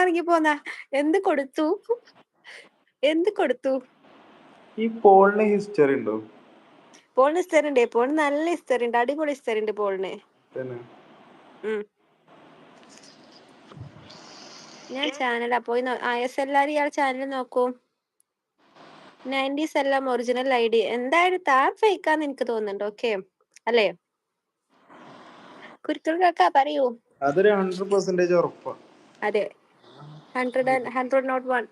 ഇറങ്ങി പോന്ന. എന്ത് കൊടുത്തു? എന്ത് കൊടുത്തു? ഈ പോളിന് ഹിസ്റ്ററി ഉണ്ടോ? പോളിന് ഹിസ്റ്ററി ഉണ്ട്. പോളിന് നല്ല ഹിസ്റ്ററി ഉണ്ട്. അടിപൊളി ഹിസ്റ്ററി ഉണ്ട് പോളിന്. ഞാൻ ചാനൽ പോയി എസ് എല്ലാരും ഇയാൾ ചാനൽ നോക്കൂ. നയന്റീസ് എല്ലാം ഒറിജിനൽ ഐ ഡി. എന്തായാലും താൻ ഫേക്കാന്ന് എനിക്ക് തോന്നുന്നുണ്ട്. ഓക്കെ അല്ലേ? കുരുക്കൾ കാക്ക പറയൂ. അതൊരു ഹൺഡ്രഡ് പെർസെന്റേജ് അതെ. Hundred and hundred not one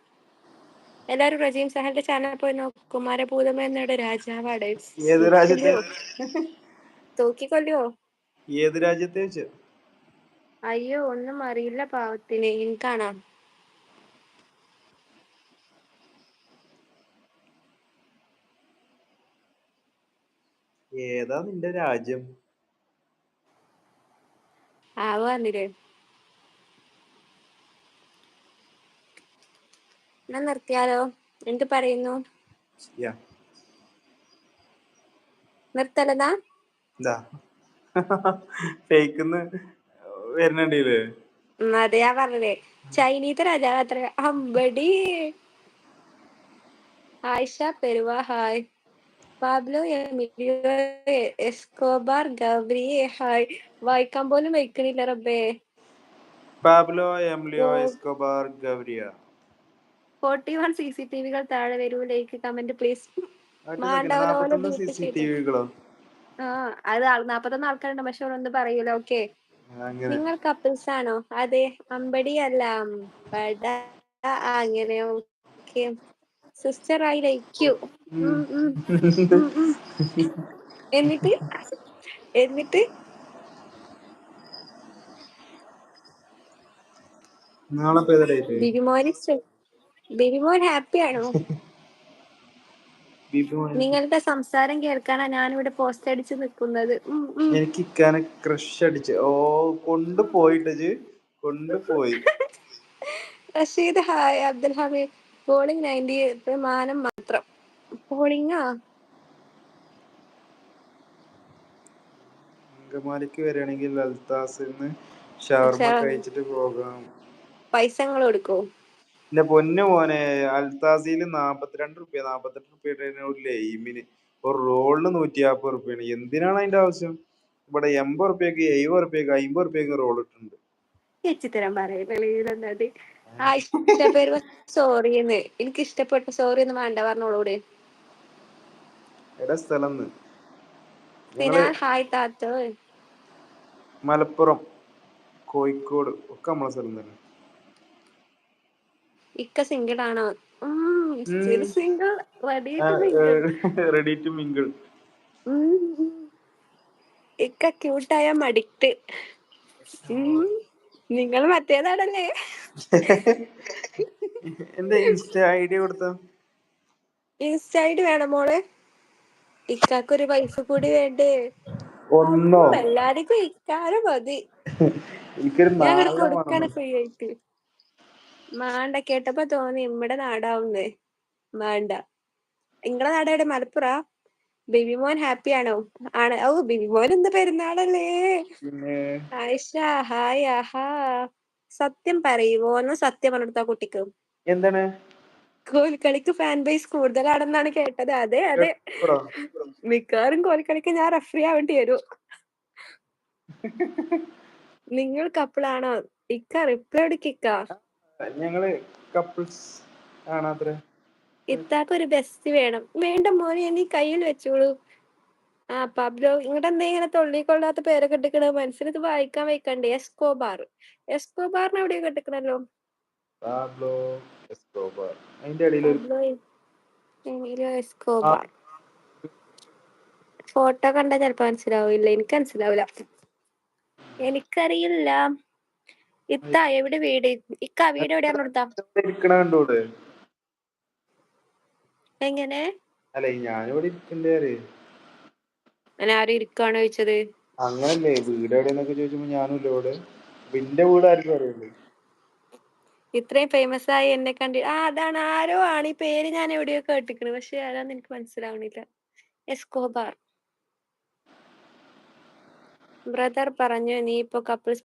എല്ലാരും റജീം സഹലിന്റെ ചാനൽ പോയി നോക്കും. കുമാരഭൂതം എന്നയുടെ രാജാവാണ്. ഏത് രാജ്യത്തെ? തൂക്കിക്കൊല്ലോ ഏത് രാജ്യത്തെ വെച്ച്? അയ്യോ ഒന്നും അറിയില്ല പാവത്തിന്. എനിക്കാണോ ഏതാ നിന്റെ രാജ്യം? ആവാന്നില്ലേ ഞാൻ നിർത്തിയാലോ എന്ത് പറയുന്നു നിർത്തലതാ വരുന്നുണ്ടല്ലേ പറഞ്ഞേ ചൈനീസ് രാജാവ് അത്ര അമ്പടി Ayisha Peruva hi Pablo Emilio Escobar Gaviria hi വായിക്കാൻ പോലും വയ്ക്കണില്ല റബ്ബേ പാബ്ലോ എംലിയോ ഓ. Escobar Gaviria forty one C C T വികൾ താഴെ വരൂ ലൈക്ക് കമന്റ് പ്ലീസ് ആ അത് നാപ്പത്തൊന്ന് ആൾക്കാരുണ്ട് പക്ഷെ ഒന്നും പറയൂല ഓക്കെ നിങ്ങൾ കപ്പിൾസ് ആണോ? അതെ അമ്പടി അല്ല അങ്ങനെ ഓക്കെ സിസ്റ്റർ ആയി ലൈക്കു എന്നിട്ട് എന്നിട്ട്? ബിബിമോൻ നിങ്ങളുടെ സംസാരം കേൾക്കാനാ ഞാനിവിടെ പോസ്റ്റ് അടിച്ച് നിൽക്കുന്നത്. എനിക്ക് ഇക്കാനെ ക്രഷ് അടിച്ച്. ഓ കൊണ്ടുപോയിട്ട് കൊണ്ടുപോയി. Rasheed hi Abdul Hameed. Polling ninety മാനം മാത്രം. പോളിംഗാ അങ്കമാലിക്ക് വരികയാണെങ്കിൽ ലൽത്താസിന്ന് ഷവർമ. കഴിച്ചിട്ട് പോകാം. പൈസ നിങ്ങൾ കൊടുക്കോ? എന്റെ പൊന്നു മോനെ അൽത്താസിയിൽ നാപ്പത്തിരണ്ട് റുപ്യ നാപ്പത്തെട്ട് റുപ്യയുടെ ഒരു ലൈമിന് ഒരു റോളിന് നൂറ്റി റുപ്യാണ്. എന്തിനാണ് അതിന്റെ ആവശ്യം? ഇവിടെ എൺപത് റുപ്യക്ക് എഴുപത് റുപ്യക്ക് അമ്പത് റുപ്യക്ക് റോൾ ഇട്ടുണ്ട് ചേച്ചിത്തരം പറയുന്നത് ആ ഇഷ്ടപ്പേര് സോറിന്ന് എനിക്ക് ഇഷ്ടപ്പെട്ട സോറി ഒന്നും വേണ്ട പറഞ്ഞോളൂടെ എവിടെ സ്ഥലം പിന്നെ ഹായ് താത്തോ. മലപ്പുറം കോഴിക്കോട് ഒക്കെ നമ്മളെ സ്ഥലം തന്നെ. ഇക്ക സിംഗിൾ ആണോ? സിംഗിൾ റെഡി ടു മിംഗിൾ ഇക്ക ക്യൂട്ടായ മടിക്ട് നിങ്ങൾ മറ്റേതാണല്ലേ? എന്റെ ഇൻസ്റ്റ ഐഡി കൊടുത്ത? ഇൻസ്റ്റ ഐഡി വേണം മോളെ. ഇക്കാക്കൊരു വൈഫ് കൂടി വേണ്ടേ. ഒന്നോ? എല്ലാവർക്കും ഇക്കാരം മതി. ഇവിടെ കൊടുക്കാണ് ഫ്രീ ആയിട്ട്. മാണ്ട കേട്ടപ്പോ തോന്നി ഇമ്മടെ നാടാവുന്നേ. മാണ്ട. നിങ്ങളെ നാട് എവിടെ? മലപ്പുറ? ബിബിമോൻ ഹാപ്പി ആണോ? ആണ്. ഓ ബിബിമോൻ എന്ത് പെരുന്നാളല്ലേ. ആയിഷ ഹായ് ആഹാ. സത്യം പറയുവോ? എന്ന് സത്യം പറഞ്ഞെടുത്ത കുട്ടിക്ക്. എന്താണ്? കോൽക്കളിക്ക് ഫാൻ ബേസ് കൂടുതലാണെന്നാണ് കേട്ടത്. അതെ അതെ? മിക്കവാറും കോൽക്കളിക്ക് ഞാൻ റഫറി ആവേണ്ടി വരും. നിങ്ങൾ കപ്പിളാണോ ഇക്ക റിപ്ലൈ എടുക്കിക്ക ഞങ്ങൾ കപ്പിൾസ് ആണാത്ര ഇത്താക്ക് ഒരു ബെസ്റ്റ് വേണം. വേണ്ട മോനെ നീ കയ്യിൽ വെച്ചോളൂ. ആ പബ്ലോ ഇങ്ങോട്ട് എന്താ ഇങ്ങനെ തൊള്ളിക്കൊള്ളാത്ത പേരൊക്കെ മനസ്സിന് മനസ്സിലിത് വായിക്കാൻ വയ്ക്കണ്ടേ? എസ്കോബാർ. എസ്കോബാറിന് എവിടെ കെട്ടിക്കണല്ലോ പാബ്ലോ എസ്കോബാർ. അതിന്റെ ഇടയിൽ ഒരു പബ്ലോ എസ്കോബാർ. ഫോട്ടോ കണ്ടാ ചെലപ്പോ മനസ്സിലാവില്ല. എനിക്ക് മനസ്സിലാവില്ല എനിക്കറിയില്ല. ഇത്ത എവിടെ വീട്? ഇക്ക വീട് എവിടെയാണ് കൊടുത്താ? ഇരിക്കണ കണ്ടൂടെ എങ്ങനെ? അല്ലെ ഞാനിവിടെ ഇരിക്കണ്ടേ അറിയേ ഞാൻ ആരും ഇരിക്കാണോ ചോദിച്ചത്? അങ്ങനല്ലേ വീട് എവിടെയെന്നൊക്കെ ചോദിച്ചപ്പോ ഞാനും ഇല്ല ഇവിടെ? എന്റെ വീട് ആർക്കും അറിയില്ലേ? ഇത്രയും ഫേമസ് ആയി എന്നെ കണ്ടി ആ അതാണ് ആരോ ആണ്. ഈ പേര് ഞാൻ എവിടെയോ കേട്ടിക്കണ്. പക്ഷെ ആരാന്ന് എനിക്ക് മനസ്സിലാവണില്ല. എസ്കോബാർ. ബ്രദർ പറഞ്ഞു നീ ഇപ്പൊ കപ്പിൾസ്